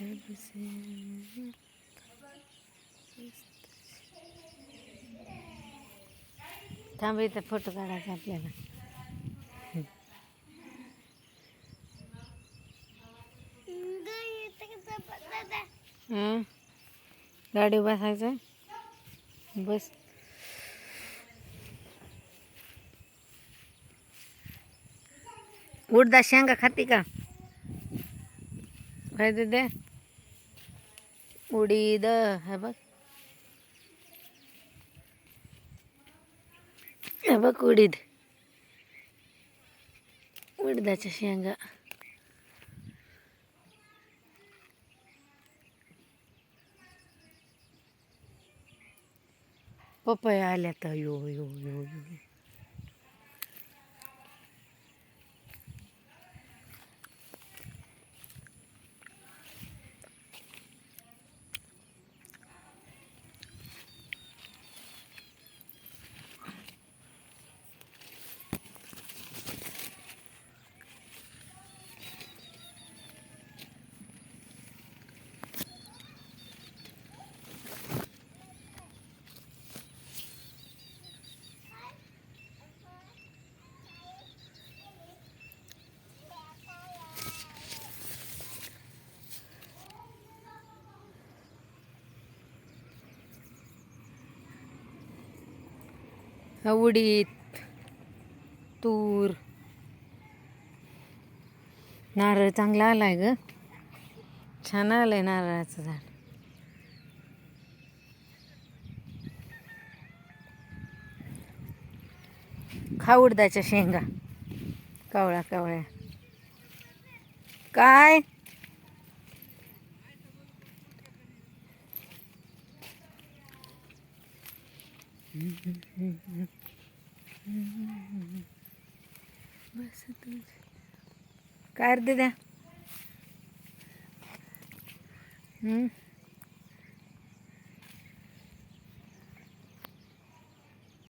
जब से थांब इथं फोटो काढायचा आपल्याला. गाडी बसायचं? बस. उडदा शेंगा खाते का? फायदे दे. उडीद हे बघ हे बघ उडीद उडदाच्या शेंगा पपया आल्या तर यो यो यो यो उडीद तूर. नारळ चांगला आलाय ग. छान आलंय नारळाचं झाड. खा उडदाच्या शेंगा. कावळ्या कावळ्या. काय? बस तू. काय अर्ध द्या हम्म?